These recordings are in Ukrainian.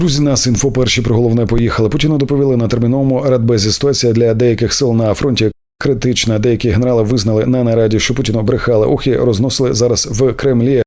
Друзі, нас інфо перші про головне поїхали. Путіну доповіли на терміновому радбезі ситуація для деяких сил на фронті. Критична, деякі генерали визнали на нараді, що Путіну брехали ухи, розносили зараз в Кремлі.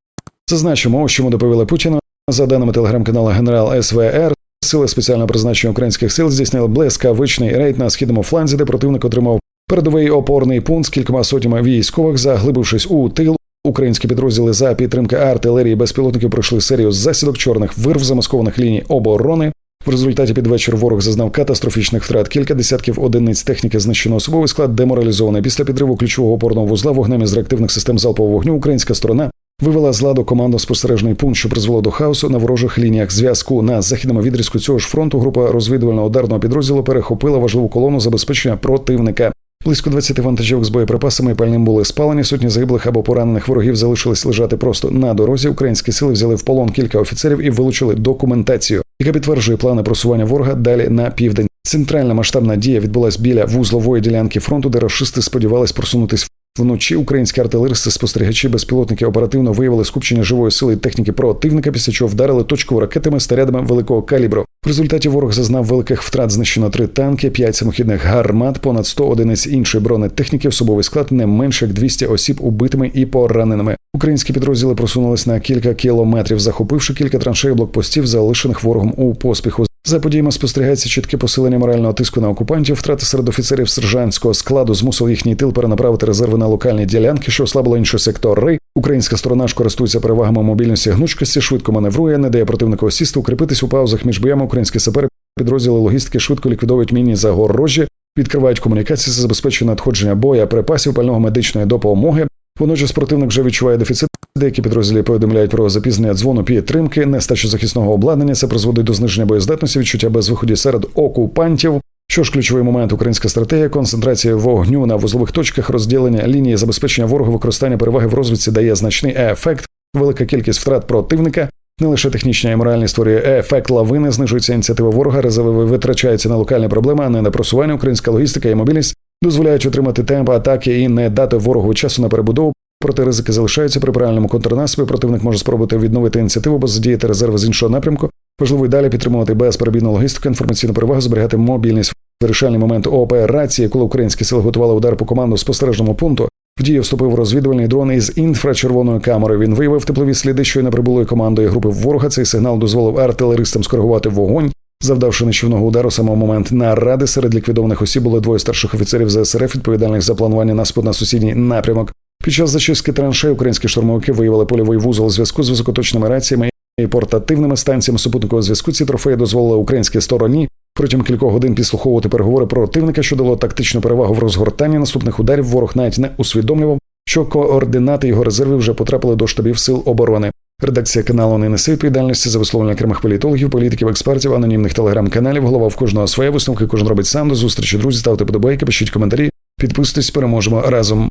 Зазначимо, ось чому доповіли Путіну. За даними телеграм-каналу Генерал СВР, сили спеціального призначення українських сил здійснили блискавичний рейд на східному фланзі, де противник отримав передовий опорний пункт з кількома сотнями військових, заглибившись у тил. Українські підрозділи за підтримки артилерії безпілотників пройшли серію засідок чорних вирв замаскованих ліній оборони. В результаті під вечір ворог зазнав катастрофічних втрат. Кілька десятків одиниць техніки знищено особовий склад деморалізований. Після підриву ключового опорного вузла вогнем із реактивних систем залпового вогню українська сторона вивела з ладу командно-спостережний пункт, що призвело до хаосу на ворожих лініях зв'язку. На західному відрізку цього ж фронту група розвідувального ударного підрозділу перехопила важливу колону забезпечення противника. Близько 20 вантажівок з боєприпасами і пальним були спалені. Сотні загиблих або поранених ворогів залишились лежати просто на дорозі. Українські сили взяли в полон кілька офіцерів і вилучили документацію, яка підтверджує плани просування ворога далі на південь. Центральна масштабна дія відбулась біля вузлової ділянки фронту, де рашисти сподівались просунутись Вночі українські артилеристи, спостерігачі, безпілотники оперативно виявили скупчення живої сили і техніки противника, після чого вдарили точково ракетами снарядами великого калібру. В результаті ворог зазнав великих втрат. Знищено три танки, п'ять самохідних гармат, понад 100 одиниць іншої бронетехніки, особовий склад не менше як 200 осіб убитими і пораненими. Українські підрозділи просунулись на кілька кілометрів, захопивши кілька траншей блокпостів, залишених ворогом у поспіху. За подіями спостерігається чітке посилення морального тиску на окупантів. Втрати серед офіцерів сержантського складу змусили їхній тил перенаправити резерви на локальні ділянки, що ослабило інші сектори. Українська сторона ж користується перевагами мобільності гнучкості, швидко маневрує, не дає противнику осісти, укріпитись у паузах між боями. Українські сапери підрозділи логістики швидко ліквідовують міні загорожі, відкривають комунікації, забезпечує надходження боя, припасів, пального медичної допомоги. Водночас противник вже відчуває дефіцит. Деякі підрозділі повідомляють про запізнення дзвону підтримки, нестачу захисного обладнання. Це призводить до зниження боєздатності, відчуття безвиході серед окупантів. Що ж ключовий момент українська стратегія, концентрація вогню на вузлових точках, розділення лінії забезпечення ворога, використання переваги в розвідці дає значний ефект. Велика кількість втрат противника. Не лише технічні і моральні створює ефект лавини, знижується ініціатива ворога, резерви витрачаються на локальні проблеми, а не на просування. Українська логістика і мобільність дозволяють отримати темп атаки і не дати ворогу часу на перебудову. Проте ризики залишаються при правильному контрнаступі. Противник може спробувати відновити ініціативу, бо задіяти резерви з іншого напрямку. Важливо й далі підтримувати безперебійну логістику, інформаційну перевагу, зберігати мобільність. Вирішальний момент операції, коли українські сили готували удар по команду спостережному пункту. В дію вступив розвідувальний дрон із інфрачервоною камерою. Він виявив теплові сліди, що й не прибулої командою групи ворога. Цей сигнал дозволив артилеристам скоригувати вогонь. Завдавши нищівного удару саме момент наради серед ліквідованих осіб були двоє старших офіцерів ЗСРФ, відповідальних за планування наступу на сусідній напрямок. Під час зачистки траншей українські штурмовики виявили польовий вузол зв'язку з високоточними раціями і портативними станціями супутникового зв'язку. Ці трофеї дозволили українській стороні протягом кількох годин підслуховувати переговори противника, що дало тактичну перевагу в розгортанні наступних ударів. Ворог навіть не усвідомлював, що координати його резервів вже потрапили до штабів сил оборони. Редакція каналу не несе відповідальності за висловлення окремих політологів, політиків, експертів, анонімних телеграм-каналів. Голова в кожного своє висновки. Кожен робить сам до зустрічі. Друзі, ставте подобайки, пишіть коментарі. Підписуйтесь, переможемо разом.